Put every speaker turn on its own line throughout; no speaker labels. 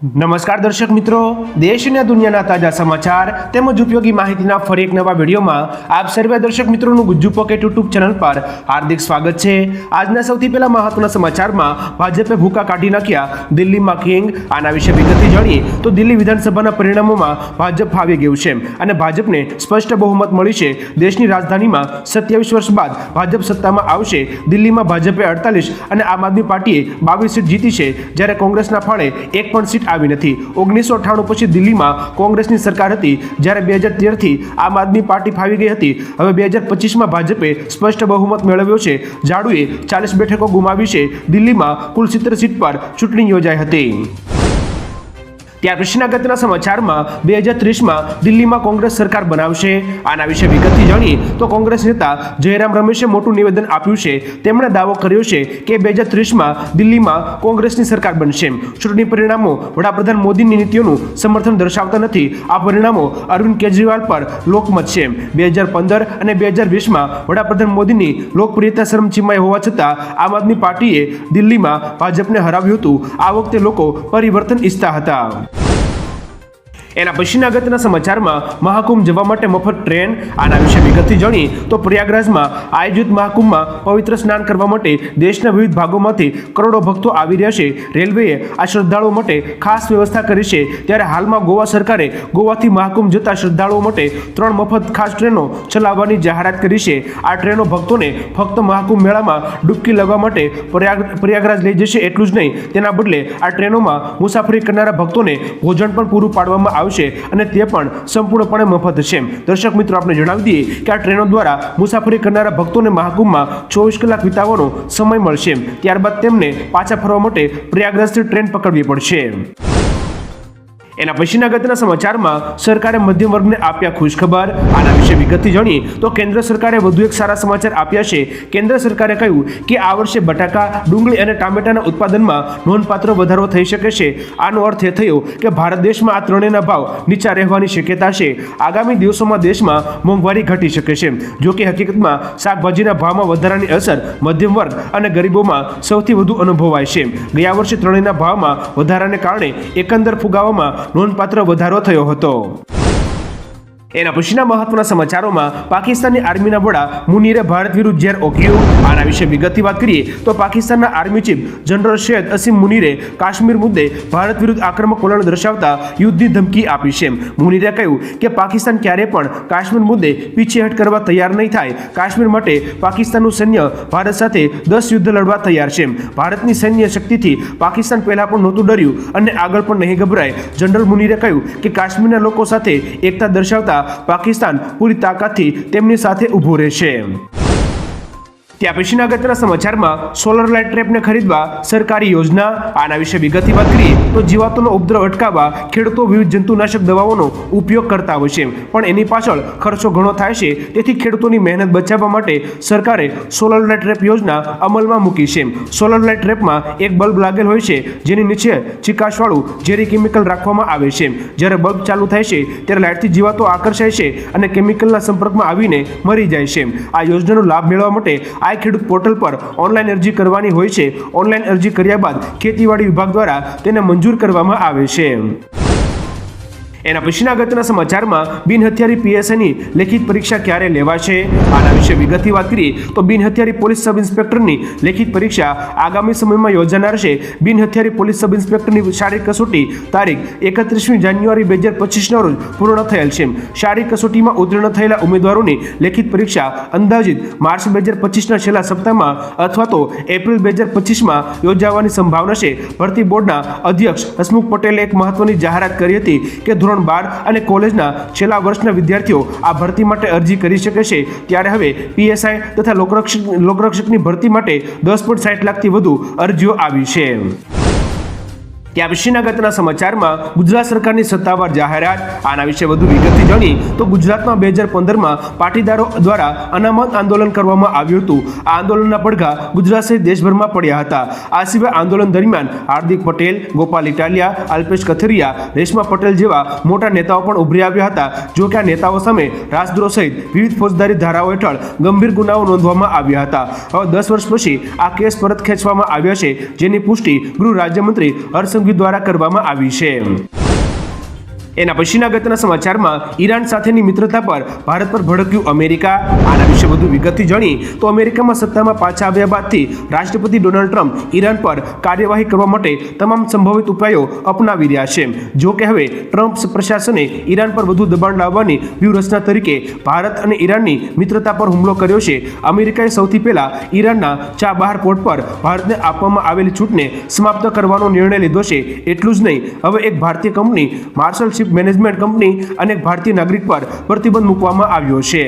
નમસ્કાર દર્શક મિત્રો, દેશ અને દુનિયાના તાજા સમાચાર તેમજ ઉપયોગી માહિતીના ફરી એક નવા વિડીયોમાં આપ સર્વે દર્શક મિત્રોનું ગુજ્જુ પોકેટ યુટ્યુબ ચેનલ પર હાર્દિક સ્વાગત છે. આજના સૌથી પહેલા મહત્વના સમાચારમાં ભાજપે ભૂકા કાઢી નાખ્યા દિલ્હીમાં કિંગ. આના વિશે વિગતથી જાણીએ તો દિલ્હી વિધાનસભાના પરિણામોમાં ભાજપ ફાવી ગયું છે અને ભાજપને સ્પષ્ટ બહુમત મળી છે. દેશની રાજધાનીમાં સત્યાવીસ વર્ષ બાદ ભાજપ સત્તામાં આવશે. દિલ્હીમાં ભાજપે અડતાલીસ અને આમ આદમી પાર્ટીએ બાવીસ સીટ જીતી છે. જ્યારે કોંગ્રેસના ફાળે એક પણ સીટ આવી નથી. ઓગણીસો અઠ્ઠાણું પછી દિલ્હીમાં કોંગ્રેસની સરકાર હતી, જ્યારે બે હજાર તેરથી આમ આદમી પાર્ટી ફાવી ગઈ હતી. હવે બે હજાર પચીસમાં ભાજપે સ્પષ્ટ બહુમત મેળવ્યો છે. ઝાડુએ ચાલીસ બેઠકો ગુમાવી છે. દિલ્હીમાં કુલ સિત્તેર સીટ પર ચૂંટણી યોજાઈ હતી. ત્યાર પછીના અગત્યના સમાચારમાં બે હજાર ત્રીસમાં દિલ્હીમાં કોંગ્રેસ સરકાર બનાવશે. આના વિશે વિગતથી જાણીએ તો કોંગ્રેસ નેતા જયરામ રમેશે મોટું નિવેદન આપ્યું છે. તેમણે દાવો કર્યો છે કે બે હજાર ત્રીસમાં દિલ્હીમાં કોંગ્રેસની સરકાર બનશે. ચૂંટણી પરિણામો વડાપ્રધાન મોદીની નીતિઓનું સમર્થન દર્શાવતા નથી. આ પરિણામો અરવિંદ કેજરીવાલ પર લોકમત છે. બે હજાર પંદર અને બે હજાર વીસમાં વડાપ્રધાન મોદીની લોકપ્રિયતા શરમચીમાઈ હોવા છતાં આમ આદમી પાર્ટીએ દિલ્હીમાં ભાજપને હરાવ્યું હતું. આ વખતે લોકો પરિવર્તન ઈચ્છતા હતા. એના પછીના અગત્યના સમાચારમાં મહાકુંભ જવા માટે મફત ટ્રેન, આના વિશે વિગતથી જાણી તો પ્રયાગરાજમાં આયોજિત મહાકુંભમાં પવિત્ર સ્નાન કરવા માટે દેશના વિવિધ ભાગોમાંથી કરોડો ભક્તો આવી રહ્યા છે. રેલવેએ આ શ્રદ્ધાળુઓ માટે ખાસ વ્યવસ્થા કરી છે. ત્યારે હાલમાં ગોવા સરકારે ગોવાથી મહાકુંભ જતા શ્રદ્ધાળુઓ માટે ત્રણ મફત ખાસ ટ્રેનો ચલાવવાની જાહેરાત કરી છે. આ ટ્રેનો ભક્તોને ફક્ત મહાકુંભ મેળામાં ડૂબકી લેવા માટે પ્રયાગ, પ્રયાગરાજ લઈ જશે એટલું જ નહીં. તેના બદલે આ ટ્રેનોમાં મુસાફરી કરનારા ભક્તોને ભોજન પણ પૂરું પાડવામાં આવશે. અને તે પણ સંપૂર્ણપણે મફત છે. દર્શક મિત્રો આપણે જણાવી દઈએ કે આ ટ્રેનો દ્વારા મુસાફરી કરનારા ભક્તોને મહાકુંભમાં ચોવીસ કલાક વિતાવવાનો સમય મળશે. ત્યારબાદ તેમને પાછા ફરવા માટે પ્રયાગરાજથી ટ્રેન પકડવી પડશે. એના પછીના અગત્યના સમાચારમાં સરકારે મધ્યમ વર્ગને આપ્યા ખુશખબર. આના વિશે વિગતથી જાણીએ તો કેન્દ્ર સરકારે વધુ એક સારા સમાચાર આપ્યા છે. કેન્દ્ર સરકારે કહ્યું કે આ વર્ષે બટાકા, ડુંગળી અને ટામેટાના ઉત્પાદનમાં નોંધપાત્ર વધારો થઈ શકે છે. આનો અર્થ એ થયો કે ભારત દેશમાં આ ત્રણેયના ભાવ નીચા રહેવાની શક્યતા છે. આગામી દિવસોમાં દેશમાં મોંઘવારી ઘટી શકે છે. જો કે હકીકતમાં શાકભાજીના ભાવમાં વધારાની અસર મધ્યમ વર્ગ અને ગરીબોમાં સૌથી વધુ અનુભવાય છે. ગયા વર્ષે ત્રણેયના ભાવમાં વધારાને કારણે એકંદર ફુગાવામાં નોંધપાત્ર વધારો થયો હતો. એના પછીના મહત્વના સમાચારોમાં પાકિસ્તાનની આર્મીના વડા મુનીરે ભારત વિરુદ્ધ ઝેર ઓક્યું આના વિશે વિગતથી વાત કરીએ તો પાકિસ્તાનના આર્મી ચીફ જનરલ શૈદ અસીમ મુનીરે કાશ્મીર મુદ્દે ભારત વિરુદ્ધ આક્રમક વલણ દર્શાવતા યુદ્ધની ધમકી આપી છે. મુનીરે કહ્યું કે પાકિસ્તાન ક્યારે પણ કાશ્મીર મુદ્દે પીછેહટ કરવા તૈયાર નહીં થાય. કાશ્મીર માટે પાકિસ્તાનનું સૈન્ય ભારત સાથે દસ યુદ્ધ લડવા તૈયાર છે. ભારતની સૈન્ય શક્તિથી પાકિસ્તાન પહેલા પણ નહોતું ડર્યું અને આગળ પણ નહીં ગભરાય. જનરલ મુનીરે કહ્યું કે કાશ્મીરના લોકો સાથે એકતા દર્શાવતા પાકિસ્તાન પૂરી તાકાતથી તેમની સાથે ઊભું રહેશે. ત્યાં પછીના અગત્યના સમાચારમાં સોલર લાઇટ ટ્રેપને ખરીદવા સરકારી યોજના, આના વિશે વિગતથી વાત કરીએ તો જીવાતોનો ઉપદ્રવ અટકાવવા ખેડૂતો વિવિધ જંતુનાશક દવાઓનો ઉપયોગ કરતા હોય છે. પણ એની પાછળ ખર્ચો ઘણો થાય છે, તેથી ખેડૂતોની મહેનત બચાવવા માટે સરકારે સોલર લાઇટ ટ્રેપ યોજના અમલમાં મૂકી છે. સોલર લાઇટ ટ્રેપમાં એક બલ્બ લાગેલ હોય છે, જેની નીચે ચિકાસવાળું ઝેરી કેમિકલ રાખવામાં આવે છે. જ્યારે બલ્બ ચાલુ થાય છે, ત્યારે લાઇટથી જીવાતો આકર્ષાય છે અને કેમિકલના સંપર્કમાં આવીને મરી જાય છે. આ યોજનાનો લાભ મેળવવા માટે આ ખેડૂત પોર્ટલ પર ઓનલાઈન અરજી કરવાની હોય છે. ઓનલાઈન અરજી કર્યા બાદ ખેતીવાડી વિભાગ દ્વારા તેને મંજૂર કરવામાં આવે છે. એના પછીના અગત્યના સમાચારમાં બિન હથિયારી પીએસઆઈની લેખિત પરીક્ષા ક્યારે લેવાશે? આના વિશે વિગતથી વાત કરીએ તો બિન હથિયારી પોલીસ સબ ઇન્સ્પેક્ટરની લેખિત પરીક્ષા આગામી સમયમાં યોજાનાર છે. બિન હથિયારી પોલીસ સબ ઇન્સ્પેક્ટરની શારીરિક કસોટી તારીખ એકત્રીસમી જાન્યુઆરી બે હજાર પચીસના રોજ પૂર્ણ થયેલ છે. શારીરિક કસોટીમાં ઉત્તીર્ણ થયેલા ઉમેદવારોની લેખિત પરીક્ષા અંદાજિત માર્ચ બે હજાર પચીસના છેલ્લા સપ્તાહમાં અથવા તો એપ્રિલ બે હજાર પચીસમાં યોજાવાની સંભાવના છે. ભરતી બોર્ડના અધ્યક્ષ હસમુખ પટેલે એક મહત્વની જાહેરાત કરી હતી કે ધોરણ બાર અને કોલેજના છેલ્લા વર્ષના વિદ્યાર્થીઓ આ ભરતી માટે અરજી કરી શકે છે. ત્યારે હવે પીએસઆઈ તથા લોકરક્ષક, લોકરક્ષકની ભરતી માટે દસ પોઈન્ટ સાઠ લાખથી વધુ અરજીઓ આવી છે. ત્યાં પછીના અગત્યના સમાચારમાં ગુજરાત સરકારની સત્તાવાર જાહેરાત. આના વિશે વધુ વિગતથી જાણી તો ગુજરાતમાં બે હજાર પંદરમાં પાટીદારો દ્વારા અનામત આંદોલન કરવામાં આવ્યું હતું. આ આંદોલનના પડઘા ગુજરાત સહિત દેશભરમાં પડ્યા હતા. આ સિવાય આંદોલન દરમિયાન હાર્દિક પટેલ, ગોપાલ ઇટાલિયા, અલ્પેશ કથિરિયા, રેશમા પટેલ જેવા મોટા નેતાઓ પણ ઉભરી આવ્યા હતા. જો કે આ નેતાઓ સામે રાજદ્રોહ સહિત વિવિધ ફોજદારી ધારાઓ હેઠળ ગંભીર ગુનાઓ નોંધવામાં આવ્યા હતા. હવે દસ વર્ષ પછી આ કેસ પરત ખેંચવામાં આવ્યા છે, જેની પુષ્ટિ ગૃહ રાજ્યમંત્રી હર્ષ પસંદગી દ્વારા કરવામાં આવી છે. એના પછીના અગત્યના સમાચારમાં ઈરાન સાથેની મિત્રતા પર ભારત પર ભડક્યું અમેરિકા. આના વિશે વધુ વિગતથી જાણી તો અમેરિકામાં સત્તામાં પાછા આવ્યા બાદથી રાષ્ટ્રપતિ ડોનાલ્ડ ટ્રમ્પ ઈરાન પર કાર્યવાહી કરવા માટે તમામ સંભવિત ઉપાયો અપનાવી રહ્યા છે. જો કે હવે ટ્રમ્પ પ્રશાસને ઈરાન પર વધુ દબાણ લાવવાની વ્યૂહરચના તરીકે ભારત અને ઈરાનની મિત્રતા પર હુમલો કર્યો છે. અમેરિકાએ સૌથી પહેલા ઈરાનના ચાબહાર પોર્ટ પર ભારતને આપવામાં આવેલી છૂટને સમાપ્ત કરવાનો નિર્ણય લીધો છે. એટલું જ નહીં, હવે એક ભારતીય company Marshall ship management company અને ભારતીય નાગરિક પર પ્રતિબંધ મૂકવામાં આવ્યો છે.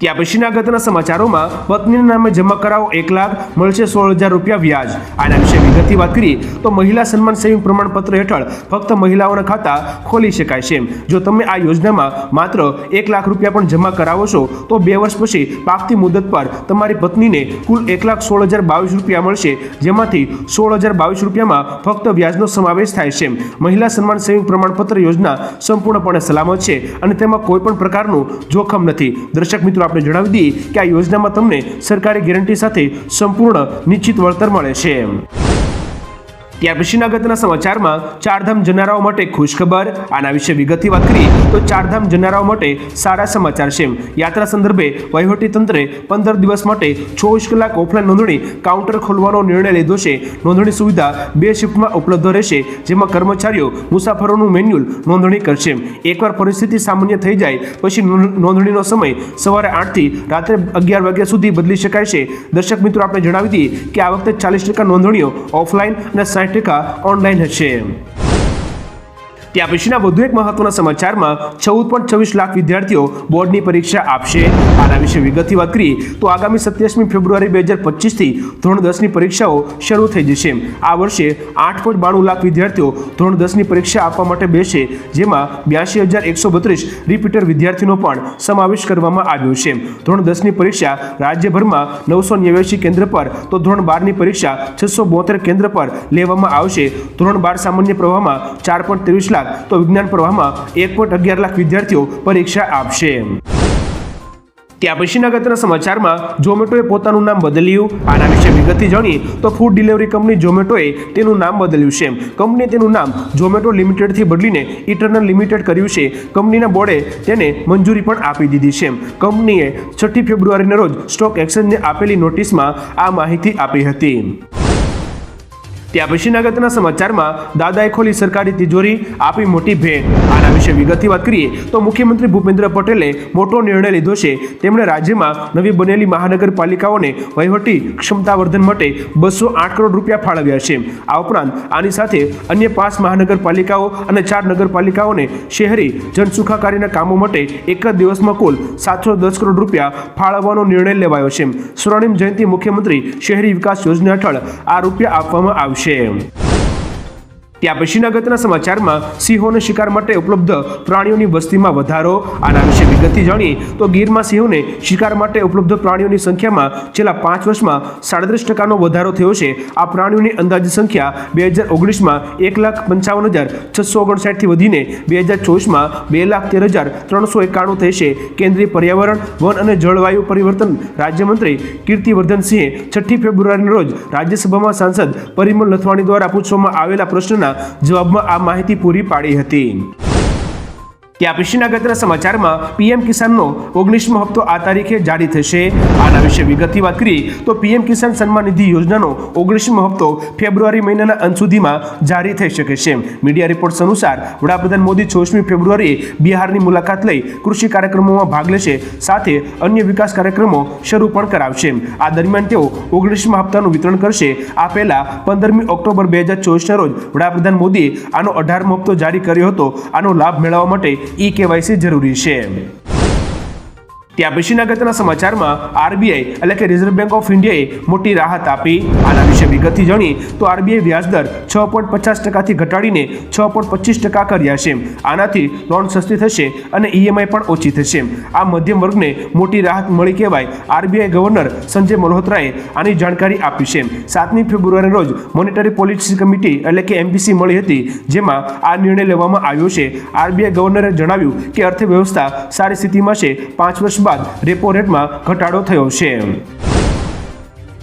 ત્યાં પછીના અગત્યના સમાચારોમાં પત્નીના નામે જમા કરાવો એક લાખ, મળશે સોળ હજાર રૂપિયા વ્યાજ. આના વિશે વિગતથી વાત કરીએ તો મહિલા સન્માન સેવિંગ પ્રમાણપત્ર હેઠળ ફક્ત મહિલાઓના ખાતા ખોલી શકાય છે જો તમે આ યોજનામાં માત્ર એક લાખ રૂપિયા પણ જમા કરાવો છો, તો બે વર્ષ પછી પાકતી મુદત પર તમારી પત્નીને કુલ એક લાખ સોળ હજાર બાવીસ રૂપિયા મળશે, જેમાંથી સોળ હજાર બાવીસ રૂપિયામાં ફક્ત વ્યાજનો સમાવેશ થાય છે મહિલા સન્માન સેવિંગ પ્રમાણપત્ર યોજના સંપૂર્ણપણે સલામત છે અને તેમાં કોઈપણ પ્રકારનું જોખમ નથી. દર્શક મિત્રો આપણે જણાવી દઈએ કે આ યોજનામાં તમને સરકારી ગેરંટી સાથે સંપૂર્ણ નિશ્ચિત વળતર મળે છે. ત્યાર પછીના અગત્યના સમાચારમાં ચારધામ જનારાઓ માટે ખુશખબર. આના વિશે વિગતથી વાત કરીએ તો ચારધામ જનારાઓ માટે સારા સમાચાર છે યાત્રા સંદર્ભે તંત્રે પંદર દિવસ માટે ચોવીસ કલાક ઓફલાઈન નોંધણી કાઉન્ટર ખોલવાનો નિર્ણય લીધો છે. નોંધણી સુવિધા બે શિફ્ટમાં ઉપલબ્ધ રહેશે, જેમાં કર્મચારીઓ મુસાફરોનું મેન્યુઅલ નોંધણી કરશે એકવાર પરિસ્થિતિ સામાન્ય થઈ જાય, પછી નોંધ- નોંધણીનો સમય સવારે આઠથી રાત્રે અગિયાર વાગ્યા સુધી બદલી શકાય છે. દર્શક મિત્રો, આપણે જણાવી દઈએ કે આ વખતે ચાલીસ ટકા નોંધણીઓ ઓફલાઈન અને સાઠ ટકા ઓનલાઈન હશે. ત્યાં પછીના વધુ એક મહત્વના સમાચારમાં ચૌદ પોઈન્ટ છવ્વીસ લાખ વિદ્યાર્થીઓ બોર્ડની પરીક્ષા આપશે. આના વિશે વિગતથી વાત કરીએ તો આગામી સત્યાવીસમી ફેબ્રુઆરી બે હજાર પચીસથી ધોરણ દસની પરીક્ષાઓ શરૂ થઈ જશે. આ વર્ષે આઠ પોઈન્ટ બાણું લાખ વિદ્યાર્થીઓ ધોરણ દસની પરીક્ષા આપવા માટે બેસે, જેમાં બ્યાસી હજાર એકસો બત્રીસ રિપીટર વિદ્યાર્થીનો પણ સમાવેશ કરવામાં આવ્યો છે. ધોરણ દસની પરીક્ષા રાજ્યભરમાં નવસો નેવ્યાસી કેન્દ્ર પર તો ધોરણ બારની પરીક્ષા છસો બોતેર કેન્દ્ર પર લેવામાં આવશે. ધોરણ બાર સામાન્ય પ્રવાહમાં ચાર પોઈન્ટ ત્રેવીસ લાખ તો વિજ્ઞાન પ્રવાહમાં એક પોઈન્ટ અગિયાર લાખ વિદ્યાર્થીઓ પરીક્ષા આપશે ત્યાર પછીના ગતના સમાચારમાં ઝોમેટોએ પોતાનું નામ બદલ્યું આના વિશે વિગતથી જાણીએ તો ફૂડ ડિલિવરી કંપની ઝોમેટોએ તેનું નામ બદલ્યું છે કંપનીએ તેનું નામ ઝોમેટો લિમિટેડથી બદલીને ઇટરનલ લિમિટેડ કર્યું છે કંપનીના બોર્ડે તેને મંજૂરી પણ આપી દીધી છે કંપનીએ છઠ્ઠી ફેબ્રુઆરીના રોજ સ્ટોક એક્સચેન્જને આપેલી નોટિસમાં આ માહિતી આપી હતી ત્યાં પછીના અગત્યના સમાચારમાં દાદાએ ખોલી સરકારી તિજોરી આપી મોટી ભેટ. આના વિશે વિગતથી વાત કરીએ તો મુખ્યમંત્રી ભૂપેન્દ્ર પટેલે મોટો નિર્ણય લીધો છે. તેમણે રાજ્યમાં નવી બનેલી મહાનગરપાલિકાઓને વહીવટી ક્ષમતા વર્ધન માટે બસો આઠ કરોડ રૂપિયા ફાળવ્યા છે. આ ઉપરાંત આની સાથે અન્ય પાંચ મહાનગરપાલિકાઓ અને ચાર નગરપાલિકાઓને શહેરી જનસુખાકારીના કામો માટે એક જ દિવસમાં કુલ સાતસો દસ કરોડ રૂપિયા ફાળવવાનો નિર્ણય લેવાયો છે. સ્વર્ણિમ જયંતિ મુખ્યમંત્રી શહેરી વિકાસ યોજના હેઠળ આ રૂપિયા આપવામાં આવશે. Tchau! ત્યાં પછીના અગત્યના સમાચારમાં સિંહોને શિકાર માટે ઉપલબ્ધ પ્રાણીઓની વસ્તીમાં વધારો. આના વિશે વિગતથી જાણીએ તો ગીરમાં સિંહોને શિકાર માટે ઉપલબ્ધ પ્રાણીઓની સંખ્યામાં છેલ્લા પાંચ વર્ષમાં સાડત્રીસ ટકાનો વધારો થયો છે. આ પ્રાણીઓની અંદાજિત સંખ્યા બે હજાર ઓગણીસમાં એક લાખ પંચાવન હજાર છસો ઓગણસાઠથી વધીને બે હજાર ચોવીસમાં બે લાખ તેર હજાર ત્રણસો એકાણું થઈ છે. કેન્દ્રીય પર્યાવરણ, વન અને જળવાયુ પરિવર્તન રાજ્યમંત્રી કીર્તિવર્ધનસિંહે છઠ્ઠી ફેબ્રુઆરીના રોજ રાજ્યસભામાં સાંસદ પરિમલ લથવાણી દ્વારા પૂછવામાં આવેલા પ્રશ્નના જવાબમાં આ માહિતી પૂરી પાડી હતી. ત્યાં પછીના અગત્યના સમાચારમાં પીએમ કિસાનનો ઓગણીસમો હપ્તો આ તારીખે જારી થશે. આના વિશે વિગતથી વાત કરીએ તો પીએમ કિસાન સન્માન નિધિ યોજનાનો ઓગણીસમો હપ્તો ફેબ્રુઆરી મહિનાના અંત સુધીમાં જારી થઈ શકે છે. મીડિયા રિપોર્ટ્સ અનુસાર વડાપ્રધાન મોદી છવ્વીસમી ફેબ્રુઆરીએ બિહારની મુલાકાત લઈ કૃષિ કાર્યક્રમોમાં ભાગ લેશે, સાથે અન્ય વિકાસ કાર્યક્રમો શરૂ પણ કરાવશે. આ દરમિયાન તેઓ ઓગણીસમા હપ્તાનું વિતરણ કરશે. આ પહેલા પંદરમી ઓક્ટોબર બે હજાર ચોવીસના રોજ વડાપ્રધાન મોદીએ આનો અઢારમો હપ્તો જારી કર્યો હતો. આનો લાભ મેળવવા માટે ઈ કેવાયસી જરૂરી છે. ત્યાં પછી અગત્યના સમાચારમાં આરબીઆઈ એટલે કે રિઝર્વ બેંક ઓફ ઇન્ડિયાએ મોટી રાહત આપી. આના વિશે વિગતથી જાણી તો આરબીઆઈ વ્યાજદર છ પોઈન્ટ પચાસ ટકાથી ઘટાડીને છ પોઈન્ટ પચીસ ટકા કર્યા છે. આનાથી લોન સસ્તી થશે અને ઈએમઆઈ પણ ઓછી થશે. આ મધ્યમ વર્ગને મોટી રાહત મળી કહેવાય આરબીઆઈ ગવર્નર સંજય મલ્હોત્રાએ આની જાણકારી આપી છે. સાતમી ફેબ્રુઆરી રોજ મોનિટરી પોલિસી કમિટી એટલે કે એમપીસી મળી હતી, જેમાં આ નિર્ણય લેવામાં આવ્યો છે. આરબીઆઈ ગવર્નરે જણાવ્યું કે અર્થવ્યવસ્થા સારી સ્થિતિમાં છે. પાંચ વર્ષ બાદ રેપો રેટમાં ઘટાડો થયો છે.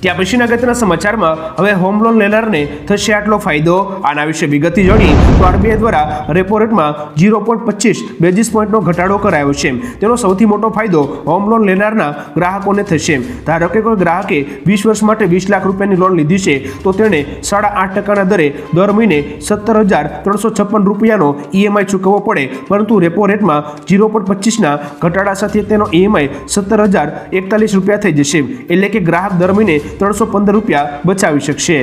ત્યાં પછીના અગત્યના સમાચારમાં હવે હોમ લોન લેનારને થશે આટલો ફાયદો. આના વિશે વિગતથી જોડી તો આરબીઆઈ દ્વારા રેપો રેટમાં ઝીરો પોઈન્ટ પચીસ બેઝિસ પોઈન્ટનો ઘટાડો કરાયો છે. તેનો સૌથી મોટો ફાયદો હોમ લોન લેનારના ગ્રાહકોને થશે. ધારો કે કોઈ ગ્રાહકે વીસ વર્ષ માટે વીસ લાખ રૂપિયાની લોન લીધી છે, તો તેણે સાડા આઠ ટકાના દરે દર મહિને સત્તર હજાર ત્રણસો છપ્પન રૂપિયાનો ઈએમઆઈ ચૂકવવો પડે. પરંતુ રેપો રેટમાં ઝીરો પોઈન્ટ પચીસના ઘટાડા સાથે તેનો ઈએમઆઈ સત્તર હજાર એકતાલીસ રૂપિયા થઈ જશે. એટલે કે ગ્રાહક દર મહિને ત્રણસો પંદર રૂપિયા બચાવી શકશે.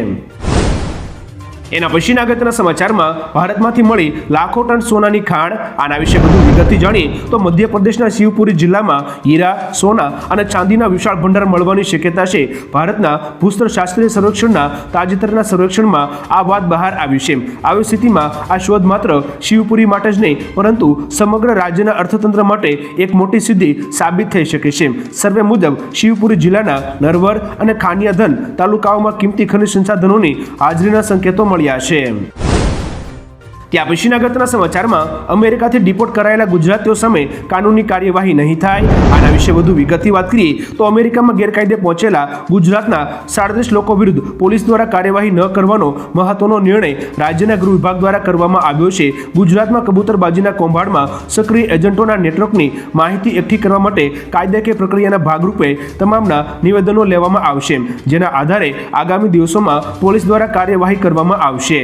એના પછીના અગત્યના સમાચારમાં ભારતમાંથી મળી લાખો ટન સોનાની ખાણ. આના વિશે વધુ વિગતથી જાણી તો મધ્યપ્રદેશના શિવપુરી જિલ્લામાં હીરા, સોના અને ચાંદીના વિશાળ ભંડાર મળવાની શક્યતા છે. ભારતના ભૂસ્તર શાસ્ત્રીય સર્વેક્ષણના તાજેતરના સર્વેક્ષણમાં આ વાત બહાર આવી છે. આવી સ્થિતિમાં આ શોધ માત્ર શિવપુરી માટે જ નહીં, પરંતુ સમગ્ર રાજ્યના અર્થતંત્ર માટે એક મોટી સિદ્ધિ સાબિત થઈ શકે છે. સર્વે મુજબ, શિવપુરી જિલ્લાના નરવર અને ખાનિયાધન તાલુકાઓમાં કિંમતી ખનિજ સંસાધનોની હાજરીના સંકેતો મળ્યા છે. ત્યાં પછી અગત્યના સમાચારમાં અમેરિકાથી ડિપોર્ટ કરાયેલા ગુજરાતીઓ સામે કાનૂની કાર્યવાહી નહીં થાય. આના વિશે વધુ વિગતથી વાત કરીએ તો અમેરિકામાં ગેરકાયદે પહોંચેલા ગુજરાતના સાડત્રીસ લોકો વિરુદ્ધ પોલીસ દ્વારા કાર્યવાહી ન કરવાનો મહત્વનો નિર્ણય રાજ્યના ગૃહ વિભાગ દ્વારા કરવામાં આવ્યો છે. ગુજરાતમાં કબૂતરબાજીના કૌભાંડમાં સક્રિય એજન્ટોના નેટવર્કની માહિતી એકઠી કરવા માટે કાયદાકીય પ્રક્રિયાના ભાગરૂપે તમામના નિવેદનો લેવામાં આવશે, જેના આધારે આગામી દિવસોમાં પોલીસ દ્વારા કાર્યવાહી કરવામાં આવશે.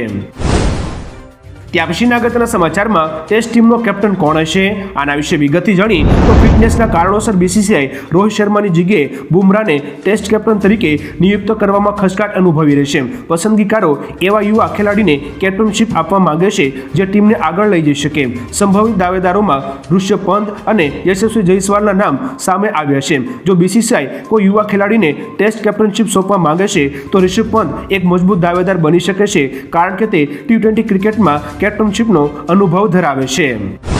ત્યાં પછીના અગત્યના સમાચારમાં ટેસ્ટ ટીમનો કેપ્ટન કોણ હશે? આના વિશે વિગતથી જાણી તો ફિટનેસના કારણોસર બીસીસીઆઈ રોહિત શર્માની જગ્યાએ બુમરાહને ટેસ્ટ કેપ્ટન તરીકે નિયુક્ત કરવામાં ખચકાટ અનુભવી રહેશે. પસંદગીકારો એવા યુવા ખેલાડીને કેપ્ટનશીપ આપવા માંગે છે જે ટીમને આગળ લઈ જઈ શકે. સંભવિત દાવેદારોમાં ઋષભ પંત અને યશસ્વી જયસ્વાલના નામ સામે આવ્યા છે. જો બીસીસીઆઈ કોઈ યુવા ખેલાડીને ટેસ્ટ કેપ્ટનશીપ સોંપવા માંગે છે, તો ઋષભ પંત એક મજબૂત દાવેદાર બની શકે છે, કારણ કે તે ટી ટ્વેન્ટી ક્રિકેટમાં કેપ્ટનશીપનો અનુભવ ધરાવે છે.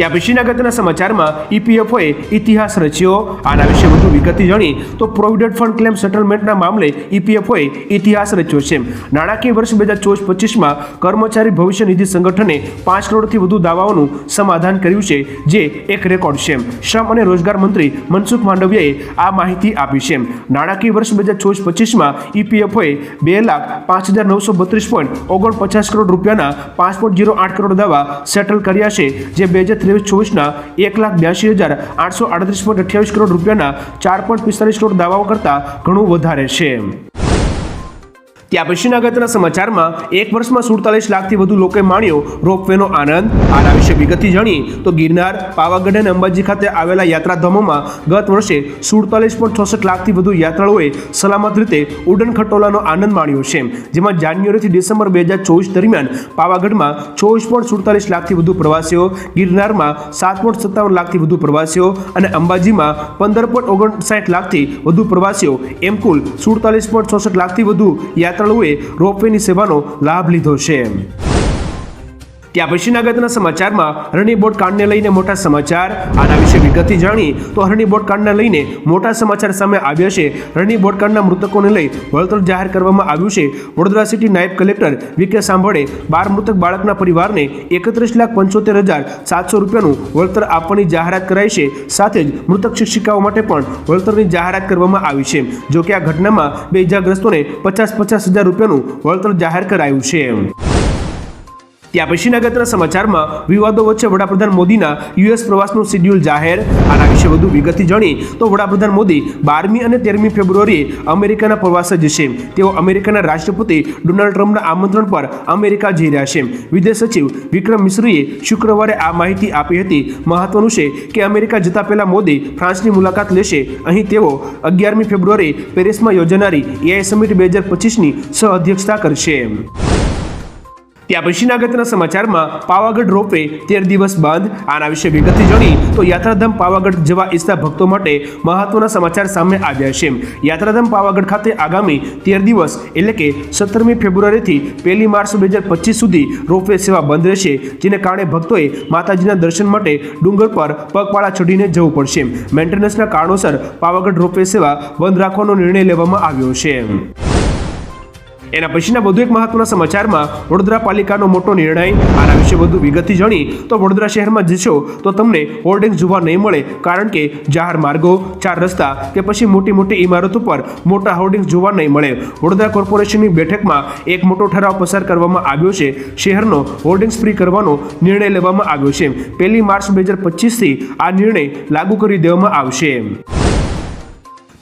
ત્યાં પછીના અગત્યના સમાચારમાં ઈપીએફઓએ ઇતિહાસ રચ્યો. આના વિશે વધુ વિગતથી જાણી તો પ્રોવિડન્ટ ફંડ ક્લેમ સેટલમેન્ટના મામલે ઈપીએફઓએ ઇતિહાસ રચ્યો છે. નાણાકીય વર્ષ બે હજાર ચોવીસ પચીસમાં કર્મચારી ભવિષ્ય નિધિ સંગઠને પાંચ કરોડથી વધુ દાવાઓનું સમાધાન કર્યું છે, જે એક રેકોર્ડ છે. શ્રમ અને રોજગાર મંત્રી મનસુખ માંડવિયાએ આ માહિતી આપી છે. નાણાકીય વર્ષ બે હજાર ચોવીસ પચીસમાં ઈપીએફઓએ બે લાખ પાંચ હજાર નવસો બત્રીસ પોઈન્ટ ઓગણપચાસ કરોડ રૂપિયાના પાંચ પોઈન્ટ જીરો આઠ કરોડ દાવા સેટલ કર્યા છે, જે બે હજાર ત્રેવીસ ચોવીસના એક લાખ બ્યાસી હજાર આઠસો આડત્રીસ પોઈન્ટ અઠ્યાવીસ કરોડ રૂપિયાના ચાર પોઈન્ટ પિસ્તાલીસ કરોડ દાવાઓ કરતાં ઘણું વધારે છે. ત્યાં પછીના અગત્યના સમાચારમાં એક વર્ષમાં સુડતાલીસ લાખથી વધુ લોકોએ માણ્યો રોપવેનો આનંદ. આના વિશે વિગતથી જાણીએ તો ગિરનાર, પાવાગઢ અને અંબાજી ખાતે આવેલા યાત્રાધામોમાં ગત વર્ષે સુડતાલીસ પોઈન્ટ છસઠ લાખથી વધુ યાત્રાળુઓએ સલામત રીતે ઉડન ખટોલાનો આનંદ માણ્યો છે. જેમાં જાન્યુઆરીથી ડિસેમ્બર બે હજાર ચોવીસ દરમિયાન પાવાગઢમાં ચોવીસ પોઈન્ટ સુડતાલીસ લાખથી વધુ પ્રવાસીઓ, ગિરનારમાં સાત પોઈન્ટ સત્તાવન લાખથી વધુ પ્રવાસીઓ અને અંબાજીમાં પંદર પોઈન્ટ ઓગણસાઠ લાખથી વધુ પ્રવાસીઓ, એમ કુલ સુડતાલીસ પોઈન્ટ ચોસઠ લાખથી વધુ યાત્રાળુઓએ રોપવેની સેવાનો લાભ લીધો છે. ત્યાં પછીના અગત્યના સમાચારમાં હરણી બોટ કાંડને લઈને મોટા સમાચાર. આના વિશે વિગતથી જાણી તો હરણી બોટ કાંડને લઈને મોટા સમાચાર સામે આવ્યા છે. હરણી બોટ કાંડના મૃતકોને લઈ વળતર જાહેર કરવામાં આવ્યું છે. વડોદરા સિટી નાયબ કલેક્ટર વી સાંભળે બાર મૃતક બાળકના પરિવારને એકત્રીસ લાખ પંચોતેર હજાર સાતસો રૂપિયાનું વળતર આપવાની જાહેરાત કરાઈ છે. સાથે જ મૃતક શિક્ષિકાઓ માટે પણ વળતરની જાહેરાત કરવામાં આવી છે. જો કે આ ઘટનામાં બે ઇજાગ્રસ્તોને પચાસ પચાસ હજાર રૂપિયાનું વળતર જાહેર કરાયું છે. ત્યાં પછીના અગત્યના સમાચારમાં વિવાદો વચ્ચે વડાપ્રધાન મોદીના યુએસ પ્રવાસનું શેડ્યુલ જાહેર. આના વિશે વધુ વિગતથી જાણી તો વડાપ્રધાન મોદી બારમી અને તેરમી ફેબ્રુઆરીએ અમેરિકાના પ્રવાસે જશે. તેઓ અમેરિકાના રાષ્ટ્રપતિ ડોનાલ્ડ ટ્રમ્પના આમંત્રણ પર અમેરિકા જઈ રહ્યા છે. વિદેશ સચિવ વિક્રમ મિશ્રીએ શુક્રવારે આ માહિતી આપી હતી. મહત્વનું છે કે અમેરિકા જતા પહેલા મોદી ફ્રાન્સની મુલાકાત લેશે. અહીં તેઓ અગિયારમી ફેબ્રુઆરી પેરિસમાં યોજાનારી એઆઈ સમિટ બે હજાર પચીસની સહ અધ્યક્ષતા કરશે. ત્યાં પછીના અગત્યના સમાચારમાં પાવાગઢ રોપવે તેર દિવસ બંધ આના વિશે વિગતથી જાણી તો યાત્રાધામ પાવાગઢ જવા ઈચ્છતા ભક્તો માટે મહત્વના સમાચાર સામે આવ્યા છે. યાત્રાધામ પાવાગઢ ખાતે આગામી તેર દિવસ એટલે કે સત્તરમી ફેબ્રુઆરીથી પહેલી માર્ચ બે હજાર પચીસ સુધી રોપવે સેવા બંધ રહેશે, જેને કારણે ભક્તોએ માતાજીના દર્શન માટે ડુંગર પર પગપાળા ચઢીને જવું પડશે. મેન્ટેનન્સના કારણોસર પાવાગઢ રોપવે સેવા બંધ રાખવાનો નિર્ણય લેવામાં આવ્યો છે. એના પછીના વધુ એક મહત્વના સમાચારમાં વડોદરા પાલિકાનો મોટો નિર્ણય. આના વિશે વધુ વિગતથી જાણી તો વડોદરા શહેરમાં જશો તો તમને હોર્ડિંગ જોવા નહીં મળે, કારણ કે જાહેર માર્ગો, ચાર રસ્તા કે પછી મોટી મોટી ઇમારતો પર મોટા હોર્ડિંગ જોવા નહીં મળે. વડોદરા કોર્પોરેશનની બેઠકમાં એક મોટો ઠરાવ પસાર કરવામાં આવ્યો છે. શહેરનો હોર્ડિંગ્સ ફ્રી કરવાનો નિર્ણય લેવામાં આવ્યો છે. પહેલી માર્ચ બે હજાર પચીસથી આ નિર્ણય લાગુ કરી દેવામાં આવશે.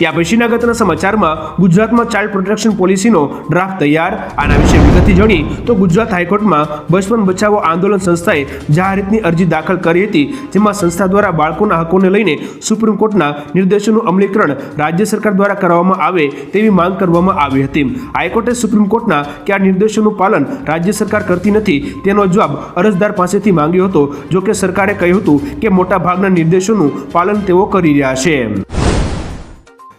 ત્યાં પછીના અગત્યના સમાચારમાં ગુજરાતમાં ચાઇલ્ડ પ્રોટેક્શન પોલિસીનો ડ્રાફ્ટ તૈયાર. આના વિશે વિગતથી જાણી તો ગુજરાત હાઈકોર્ટમાં બચપન બચાવો આંદોલન સંસ્થાએ જાહેરહિતની અરજી દાખલ કરી હતી, જેમાં સંસ્થા દ્વારા બાળકોના હકોને લઈને સુપ્રીમ કોર્ટના નિર્દેશોનું અમલીકરણ રાજ્ય સરકાર દ્વારા કરવામાં આવે તેવી માંગ કરવામાં આવી હતી. હાઈકોર્ટે સુપ્રીમ કોર્ટના કે આ નિર્દેશોનું પાલન રાજ્ય સરકાર કરતી નથી તેનો જવાબ અરજદાર પાસેથી માંગ્યો હતો, જોકે સરકારે કહ્યું હતું કે મોટા ભાગના નિર્દેશોનું પાલન તેઓ કરી રહ્યા છે.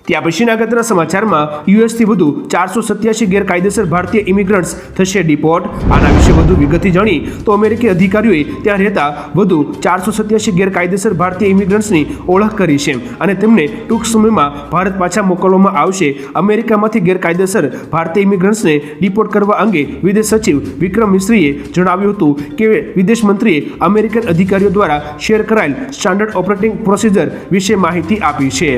ત્યાં પછીના અગત્યના સમાચારમાં યુએસથી વધુ ચારસો સત્યાસી ગેરકાયદેસર ભારતીય ઇમિગ્રન્ટ્સ થશે ડિપોર્ટ આના વિશે વધુ વિગતથી જાણી તો અમેરિકી અધિકારીઓએ ત્યાં રહેતા વધુ ચારસો સત્યાસી ગેરકાયદેસર ભારતીય ઇમિગ્રન્ટ્સની ઓળખ કરી છે અને તેમને ટૂંક સમયમાં ભારત પાછા મોકલવામાં આવશે. અમેરિકામાંથી ગેરકાયદેસર ભારતીય ઇમિગ્રન્ટ્સને ડિપોર્ટ કરવા અંગે વિદેશ સચિવ વિક્રમ મિશ્રીએ જણાવ્યું હતું કે વિદેશ મંત્રીએ અમેરિકન અધિકારીઓ દ્વારા શેર કરાયેલ સ્ટાન્ડર્ડ ઓપરેટિંગ પ્રોસિજર વિશે માહિતી આપી છે.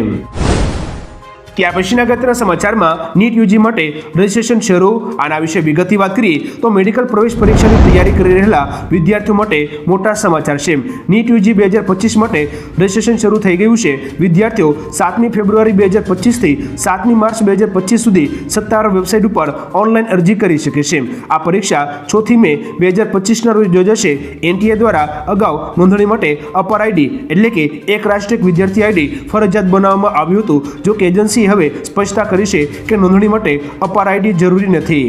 ત્યાર પછીના અગત્યના સમાચારમાં નીટ યુજી માટે રજીસ્ટ્રેશન શરૂ. આના વિશે વિગતની વાત કરીએ તો મેડિકલ પ્રવેશ પરીક્ષાની તૈયારી કરી રહેલા વિદ્યાર્થીઓ માટે મોટા સમાચાર છે. નીટ યુજી બે હજાર પચીસ માટે રજીસ્ટ્રેશન શરૂ થઈ ગયું છે. વિદ્યાર્થીઓ સાતમી ફેબ્રુઆરી બે હજાર પચીસથી સાતમી માર્ચ બે હજાર પચીસ સુધી સત્તાવાર વેબસાઇટ ઉપર ઓનલાઈન અરજી કરી શકે છે. આ પરીક્ષા ચોથી મે બે હજાર પચીસના રોજ યોજાશે. એનટીએ દ્વારા અગાઉ નોંધણી માટે અપર આઈડી એટલે કે એક રાષ્ટ્રીય વિદ્યાર્થી આઈડી ફરજિયાત બનાવવામાં આવ્યું હતું. જો કે એજન્સી હવે સ્પષ્ટતા કરી છે કે નોંધણી માટે અપાર આઈડી જરૂરી નથી.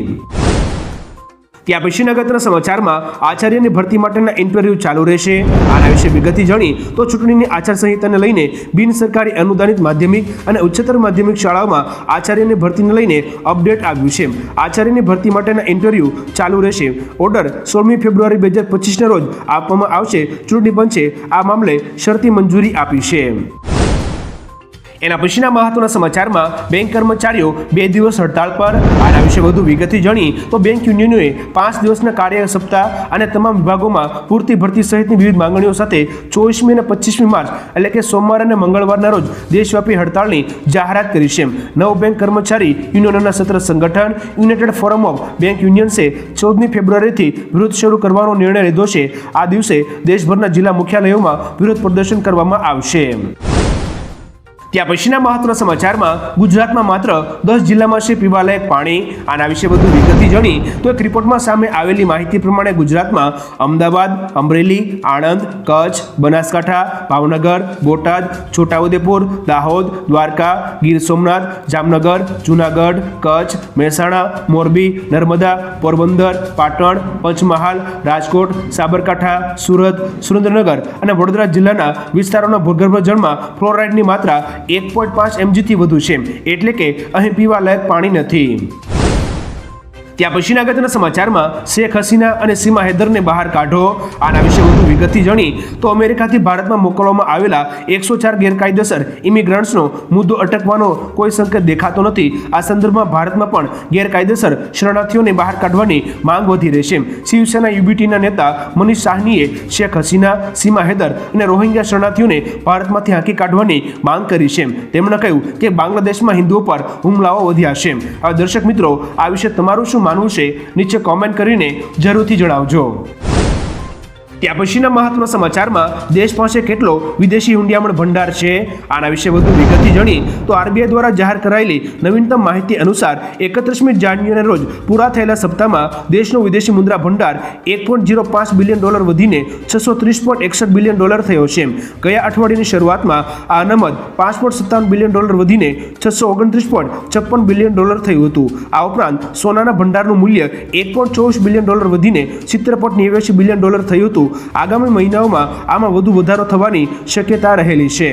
ત્યાં પછી અગત્યના સમાચારમાં આચાર્યની ભરતી માટેના ઇન્ટરવ્યૂ ચાલુ રહેશે. આના વિશે વિગતથી જાણી તો ચૂંટણીની આચારસંહિતાને લઈને બિન સરકારી અનુદાનિત માધ્યમિક અને ઉચ્ચતર માધ્યમિક શાળાઓમાં આચાર્યની ભરતીને લઈને અપડેટ આવ્યું છે. આચાર્યની ભરતી માટેના ઇન્ટરવ્યૂ ચાલુ રહેશે. ઓર્ડર સોળમી ફેબ્રુઆરી બે હજાર પચીસના રોજ આપવામાં આવશે. ચૂંટણી પંચે આ મામલે શરતી મંજૂરી આપી છે. એના પછીના મહત્વના સમાચારમાં બેંક કર્મચારીઓ બે દિવસ હડતાળ પર. આના વિશે વધુ વિગતે જાણી તો બેંક યુનિયનોએ પાંચ દિવસના કાર્ય સપ્તાહ અને તમામ વિભાગોમાં પૂરતી ભરતી સહિતની વિવિધ માંગણીઓ સાથે ચોવીસમી અને પચીસમી માર્ચ, એટલે કે સોમવાર અને મંગળવારના રોજ દેશવ્યાપી હડતાળની જાહેરાત કરી છે. નવ બેંક કર્મચારી યુનિયનોના સત્ર સંગઠન યુનાઇટેડ ફોરમ ઓફ બેંક યુનિયન્સે ચૌદમી ફેબ્રુઆરીથી વિરોધ શરૂ કરવાનો નિર્ણય લીધો છે. આ દિવસે દેશભરના જિલ્લા મુખ્યાલયોમાં વિરોધ પ્રદર્શન કરવામાં આવશે. ત્યાં પછીના મહત્વના સમાચારમાં ગુજરાતમાં માત્ર દસ જિલ્લામાં છે પીવાલાયક પાણી. આના વિશે વધુ વિગતથી જાણી તો એક રિપોર્ટમાં સામે આવેલી માહિતી પ્રમાણે ગુજરાતમાં અમદાવાદ, અમરેલી, આણંદ, કચ્છ, બનાસકાંઠા, ભાવનગર, બોટાદ, છોટાઉદેપુર, દાહોદ, દ્વારકા, ગીર સોમનાથ, જામનગર, જૂનાગઢ, કચ્છ, મહેસાણા, મોરબી, નર્મદા, પોરબંદર, પાટણ, પંચમહાલ, રાજકોટ, સાબરકાંઠા, સુરત, સુરેન્દ્રનગર અને વડોદરા જિલ્લાના વિસ્તારોના ભૂગર્ભ જળમાં ફ્લોરાઇડની માત્રા એક પોઈન્ટ પાંચ એમજીથી વધુ છે. એટલે કે અહીં પીવાલાયક પાણી નથી. ત્યાં પછીના અગત્યના સમાચારમાં શેખ હસીના અને સીમા હૈદરને બહાર કાઢો. આના વિશે વધુ વિગતથી જાણી, તો અમેરિકાથી ભારતમાં મોકલવામાં આવેલા એકસો ચાર ગેરકાયદેસર ઇમિગ્રન્ટ્સનો મુદ્દો અટકવાનો કોઈ સંકેત દેખાતો નથી. આ સંદર્ભમાં ભારતમાં પણ ગેરકાયદેસર શરણાર્થીઓને બહાર કાઢવાની માંગ વધી રહેશે શિવસેના યુબીટીના નેતા મનીષ સાહનીએ શેખ હસીના, સીમા હૈદર અને રોહિંગ્યા શરણાર્થીઓને ભારતમાંથી હાંકી કાઢવાની માંગ કરી છે. તેમણે કહ્યું કે બાંગ્લાદેશમાં હિન્દુઓ પર હુમલાઓ વધ્યા છે. હવે દર્શક મિત્રો, આ વિશે તમારું શું માનવું છે નીચે કોમેન્ટ કરીને જરૂરથી જણાવજો. ત્યાં પછીના મહત્વના સમાચારમાં દેશ પાસે કેટલો વિદેશી હુંડિયામણ ભંડાર છે? આના વિશે વધુ વિગતથી જણી તો આરબીઆઈ દ્વારા જાહેર કરાયેલી નવીનતમ માહિતી અનુસાર એકત્રીસમી જાન્યુઆરીના રોજ પૂરા થયેલા સપ્તાહમાં દેશનો વિદેશી મુદ્રા ભંડાર એક જીરો પાંચ બિલિયન ડોલર વધીને છસો ત્રીસ એકસઠ બિલિયન ડોલર થયો છે. ગયા અઠવાડિયાની શરૂઆતમાં આ અનામત પાંચ સત્તાવન બિલિયન ડોલર વધીને છસો ઓગણત્રીસ છપ્પન બિલિયન ડોલર થયું હતું. આ ઉપરાંત સોનાના ભંડારનું મૂલ્ય એક ચોવીસ બિલિયન ડોલર વધીને સિત્તેર પોઈન્ટ નેવ્યાસી બિલિયન ડોલર થયું હતું. આગામી મહિનાઓમાં આમાં વધુ વધારો થવાની શક્યતા રહેલી છે.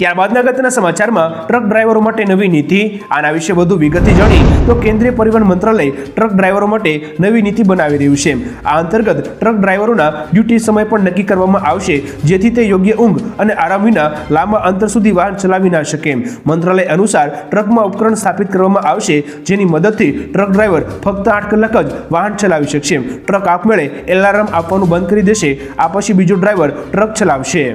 ત્યારબાદના અગત્યના સમાચારમાં ટ્રક ડ્રાઈવરો માટે નવી નીતિ. આના વિશે વધુ વિગતે જાણી તો કેન્દ્રીય પરિવહન મંત્રાલય ટ્રક ડ્રાઈવરો માટે નવી નીતિ બનાવી રહ્યું છે. આ અંતર્ગત ટ્રક ડ્રાઈવરોના ડ્યુટી સમય પણ નક્કી કરવામાં આવશે, જેથી તે યોગ્ય ઊંઘ અને આરામ વિના લાંબા અંતર સુધી વાહન ચલાવી ના શકે. મંત્રાલય અનુસાર ટ્રકમાં ઉપકરણ સ્થાપિત કરવામાં આવશે, જેની મદદથી ટ્રક ડ્રાઈવર ફક્ત આઠ કલાક જ વાહન ચલાવી શકશે. ટ્રક આપમેળે એલાર્મ આપવાનું બંધ કરી દેશે, આ પછી બીજો ડ્રાઈવર ટ્રક ચલાવશે.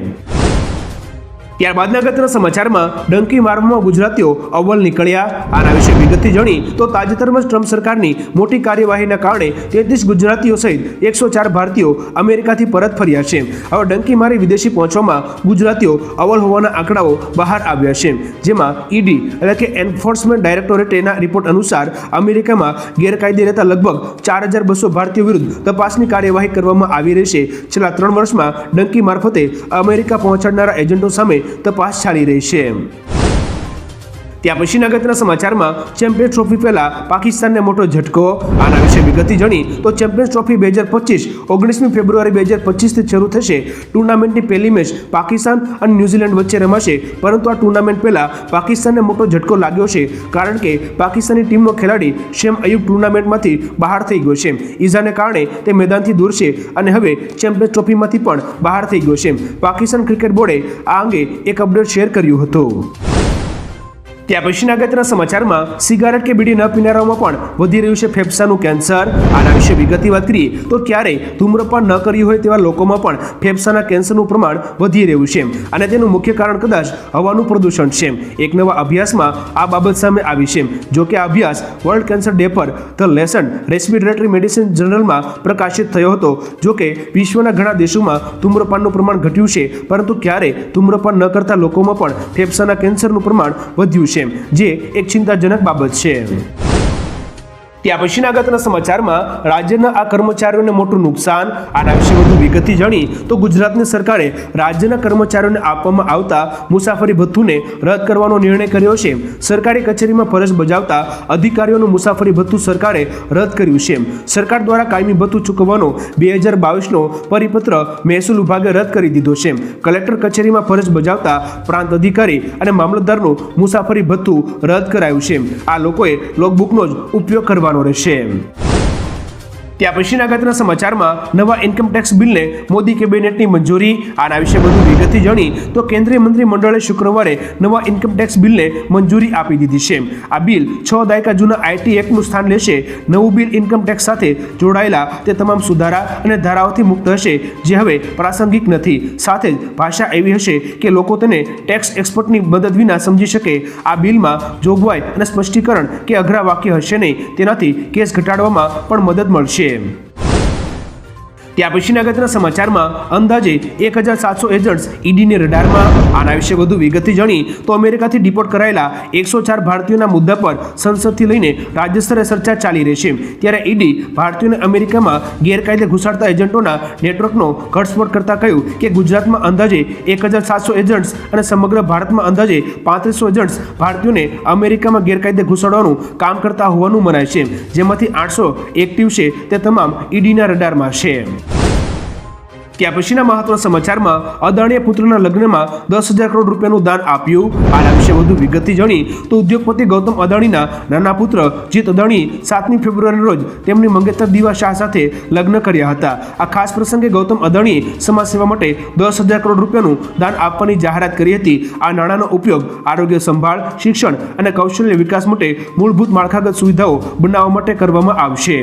ત્યારબાદના અગત્યના સમાચારમાં ડંકી મારવામાં ગુજરાતીઓ અવ્વલ નીકળ્યા. આના વિશે વિગતથી જાણી તો તાજેતરમાં ટ્રમ્પ સરકારની મોટી કાર્યવાહીના કારણે તેત્રીસ ગુજરાતીઓ સહિત એકસો ચાર ભારતીયો અમેરિકાથી પરત ફર્યા છે. હવે ડંકી મારી વિદેશી પહોંચવામાં ગુજરાતીઓ અવ્વલ હોવાના આંકડાઓ બહાર આવ્યા છે. જેમાં ઈડી એટલે કે એન્ફોર્સમેન્ટ ડાયરેક્ટોરેટેના રિપોર્ટ અનુસાર અમેરિકામાં ગેરકાયદે રહેતા લગભગ ચાર હજાર બસો ભારતીયો વિરુદ્ધ તપાસની કાર્યવાહી કરવામાં આવી રહી છે. છેલ્લા ત્રણ વર્ષમાં ડંકી મારફતે અમેરિકા પહોંચાડનારા એજન્ટો સામે તપાસ ચાલી રહી છે. ત્યાં પછીના અગત્યના સમાચારમાં ચેમ્પિયન્સ ટ્રોફી પહેલા પાકિસ્તાનને મોટો ઝટકો આના વિશે વિગતથી જાણી તો ચેમ્પિયન્સ ટ્રોફી બે હજાર પચીસ, ઓગણીસમી ફેબ્રુઆરી બે હજાર પચીસથી શરૂ થશે. ટુર્નામેન્ટની પહેલી મેચ પાકિસ્તાન અને ન્યૂઝીલેન્ડ વચ્ચે રમાશે. પરંતુ આ ટુર્નામેન્ટ પહેલાં પાકિસ્તાનને મોટો ઝટકો લાગ્યો છે. કારણ કે પાકિસ્તાની ટીમનો ખેલાડી શેમ અયુબ ટુર્નામેન્ટમાંથી બહાર થઈ ગયો છે. ઈજાને કારણે તે મેદાનથી દૂર છે અને હવે ચેમ્પિયન્સ ટ્રોફીમાંથી પણ બહાર થઈ ગયો છે. પાકિસ્તાન ક્રિકેટ બોર્ડે આ અંગે એક અપડેટ શેર કર્યું હતું. ત્યાં પછીના અગત્યના સમાચારમાં સિગારેટ કે બીડી ન પીનારાઓમાં પણ વધી રહ્યું છે ફેફસાનું કેન્સર. આના વિશે વિગતની વાત કરીએ તો ક્યારેય ધૂમ્રપાન ન કર્યું હોય તેવા લોકોમાં પણ ફેફસાના કેન્સરનું પ્રમાણ વધી રહ્યું છે. અને તેનું મુખ્ય કારણ કદાચ હવાનું પ્રદૂષણ છે. એક નવા અભ્યાસમાં આ બાબત સામે આવી છે. જો કે આ અભ્યાસ વર્લ્ડ કેન્સર ડે પર ધ લેસન રેસ્પિરેટરી મેડિસિન જર્નલમાં પ્રકાશિત થયો હતો. જો કે વિશ્વના ઘણા દેશોમાં ધૂમ્રપાનનું પ્રમાણ ઘટ્યું છે. પરંતુ ક્યારે ધૂમ્રપાન ન કરતા લોકોમાં પણ ફેફસાના કેન્સરનું પ્રમાણ વધ્યું છે. જે એક ચિંતાજનક બાબત છે. ત્યાં પછીના અગત્યના સમાચારમાં રાજ્યના આ કર્મચારીઓને મોટું નુકસાન, આના વિશે વધુ વિગતથી જાણી તો ગુજરાતની સરકારે રાજ્યના કર્મચારીઓને આપવામાં આવતા મુસાફરી ભથ્થુને રદ કરવાનો નિર્ણય કર્યો છે. સરકારી કચેરીમાં ફરજ બજાવતા અધિકારીઓનું મુસાફરી ભથ્થું સરકારે રદ કર્યું છે. સરકાર દ્વારા કાયમી ભથ્થું ચૂકવવાનો બે હજાર બાવીસનો પરિપત્ર મહેસૂલ વિભાગે રદ કરી દીધો છે. કલેક્ટર કચેરીમાં ફરજ બજાવતા પ્રાંત અધિકારી અને મામલતદારનું મુસાફરી ભથ્થું રદ કરાયું છે. આ લોકોએ લોકબુકનો જ ઉપયોગ કરવાનો રહેશે ત્યાં પછીના અગત્યના સમાચારમાં નવા ઇન્કમ ટેક્સ બિલને મોદી કેબિનેટની મંજૂરી, આના વિશે વધુ વિગતથી જાણી તો કેન્દ્રીય મંત્રી મંડળે શુક્રવારે નવા ઇન્કમ ટેક્સ બિલને મંજૂરી આપી દીધી છે. આ બિલ છ દાયકા જૂના આઈટી એક્ટનું સ્થાન લેશે. નવું બિલ ઇન્કમ ટેક્સ સાથે જોડાયેલા તે તમામ સુધારા અને ધારાઓથી મુક્ત હશે, જે હવે પ્રાસંગિક નથી. સાથે જ ભાષા એવી હશે કે લોકો તેને ટેક્સ એક્સપર્ટની મદદ વિના સમજી શકે. આ બિલમાં જોગવાઈ અને સ્પષ્ટીકરણ કે અઘરા વાક્ય હશે નહીં. તેનાથી કેસ ઘટાડવામાં પણ મદદ મળશે. game. ત્યાં પછીના અગત્યના સમાચારમાં અંદાજે એક હજાર સાતસો એજન્ટ્સ ઈડીની રડારમાં. આના વિશે વધુ વિગતથી જાણી તો અમેરિકાથી ડિપોર્ટ કરાયેલા એકસો ચાર ભારતીયોના મુદ્દા પર સંસદથી લઈને રાજ્ય સ્તરે ચર્ચા ચાલી રહેશે ત્યારે ઈડી ભારતીયોને અમેરિકામાં ગેરકાયદે ઘુસાડતા એજન્ટોના નેટવર્કનો ઘટસ્ફોટ કરતા કહ્યું કે ગુજરાતમાં અંદાજે એક હજાર સાતસો એજન્ટ્સ અને સમગ્ર ભારતમાં અંદાજે પાંત્રીસો એજન્ટ્સ ભારતીયોને અમેરિકામાં ગેરકાયદે ઘુસાડવાનું કામ કરતા હોવાનું મનાય છે. જેમાંથી આઠસો એક્ટિવ છે તે તમામ ઈડીના રડારમાં છે. ત્યાં પછીના મહત્વના સમાચારમાં અદાણીએ પુત્રના લગ્નમાં દસ હજાર કરોડ રૂપિયાનું દાન આપ્યું. આના વિશે વધુ વિગતથી જાણી તો ઉદ્યોગપતિ ગૌતમ અદાણીના નાના પુત્ર જીત અદાણી સાતમી ફેબ્રુઆરીના રોજ તેમની મંગેતર દીવા શાહ સાથે લગ્ન કર્યા હતા. આ ખાસ પ્રસંગે ગૌતમ અદાણીએ સમાજ સેવા માટે દસ હજાર કરોડ રૂપિયાનું દાન આપવાની જાહેરાત કરી હતી. આ નાણાંનો ઉપયોગ આરોગ્ય સંભાળ, શિક્ષણ અને કૌશલ્ય વિકાસ માટે મૂળભૂત માળખાગત સુવિધાઓ બનાવવા માટે કરવામાં આવશે.